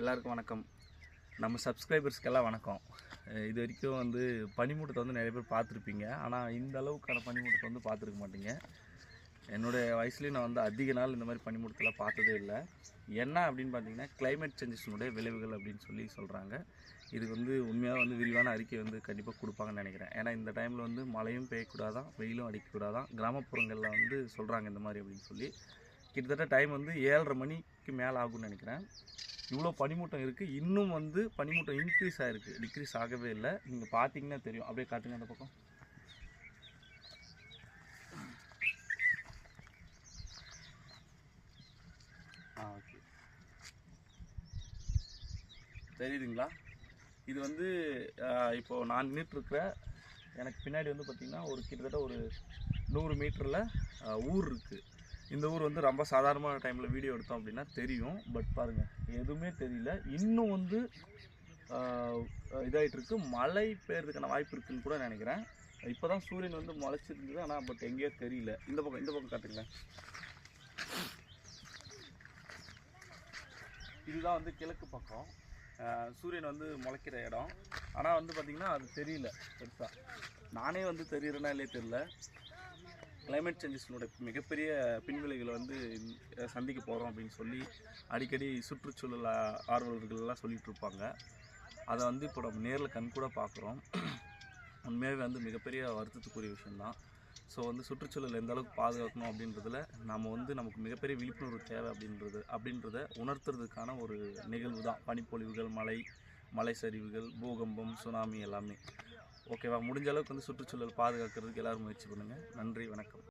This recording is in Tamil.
எல்லாருக்கும் வணக்கம். நம்ம சப்ஸ்கிரைபர்ஸ்க்கெல்லாம் வணக்கம். இது வரைக்கும் வந்து பனிமூட்டத்தை வந்து நிறைய பேர் பார்த்துருப்பீங்க. ஆனால் இந்த அளவுக்கான பனிமூட்டத்தை வந்து பார்த்துருக்க மாட்டீங்க. என்னுடைய வயசுலேயும் நான் வந்து அதிக நாள் இந்த மாதிரி பனிமூட்டத்தெல்லாம் பார்த்ததே இல்லை. என்ன அப்படின்னு பார்த்தீங்கன்னா கிளைமேட் சேஞ்சஸினுடைய விளைவுகள் அப்படின்னு சொல்லி சொல்கிறாங்க இதுக்கு வந்து உண்மையாக வந்து விரிவான அறிக்கை வந்து கண்டிப்பாக கொடுப்பாங்கன்னு நினைக்கிறேன். ஏன்னா இந்த டைமில் வந்து மழையும் பெய்யக்கூடாதான் வெயிலும் அடிக்கக்கூடாதான் கிராமப்புறங்களில் வந்து சொல்கிறாங்க இந்த மாதிரி அப்படின்னு சொல்லி. கிட்டத்தட்ட டைம் வந்து ஏழரை மணிக்கு மேலே ஆகும்னு நினைக்கிறேன். இவ்வளோ பனிமூட்டம் இருக்குது இன்னும் வந்து பனிமூட்டம் இன்க்ரீஸ் ஆகிருக்கு டிக்ரீஸ் ஆகவே இல்லை. நீங்கள் பார்த்தீங்கன்னா தெரியும். அப்படியே காட்டுங்க அந்த பக்கம். ஆ ஓகே தெரியுதுங்களா? இது வந்து இப்போ நான் நின்றுட்டுருக்கிற எனக்கு பின்னாடி வந்து பார்த்திங்கன்னா ஒரு கிட்டத்தட்ட ஒரு நூறு மீட்டரில் ஊர் இருக்குது இந்த ஊர் வந்து ரொம்ப சாதாரணமான டைமில் வீடியோ எடுத்தோம் அப்படின்னா தெரியும். பட் பாருங்கள் எதுவுமே தெரியல. இன்னும் வந்து இதாகிட்டு இருக்கு மழை பெய்யறதுக்கான வாய்ப்பு இருக்குன்னு கூட நினைக்கிறேன். இப்போ தான் சூரியன் வந்து முளைச்சிருந்தது. ஆனால் பட் எங்கேயோ தெரியல. இந்த பக்கம் இந்த பக்கம் காட்டுங்களேன் இதுதான் வந்து கிழக்கு பக்கம். சூரியன் வந்து முளைக்கிற இடம். ஆனால் வந்து பார்த்திங்கன்னா அது தெரியல பெருசாக நானே வந்து தெரியறேன்னா இல்லையே தெரியல. கிளைமேட் சேஞ்சஸினோட மிகப்பெரிய பின்விளைகளை வந்து சந்திக்க போகிறோம் அப்படின்னு சொல்லி அடிக்கடி சுற்றுச்சூழல் ஆர்வலர்கள்லாம் சொல்லிகிட்டு இருப்பாங்க. அதை வந்து இப்போ நம்ம நேரில் கண்கூட பார்க்குறோம் உண்மையாகவே வந்து மிகப்பெரிய வருத்தத்துக்குரிய விஷயந்தான் ஸோ வந்து சுற்றுச்சூழல் எந்த அளவுக்கு பாதுகாக்கணும் அப்படின்றதுல நம்ம வந்து நமக்கு மிகப்பெரிய விழிப்புணர்வு தேவை அப்படின்றது அப்படின்றத உணர்த்துறதுக்கான ஒரு நிகழ்வு தான் பனிப்பொழிவுகள் மழை மலை சரிவுகள் பூகம்பம் சுனாமி எல்லாமே. ஓகேவா முடிஞ்ச அளவுக்கு வந்து சுற்றுச்சூழல் பாதுகாக்கிறதுக்கு எல்லாரும் முயற்சி பண்ணுங்கள் நன்றி வணக்கம்.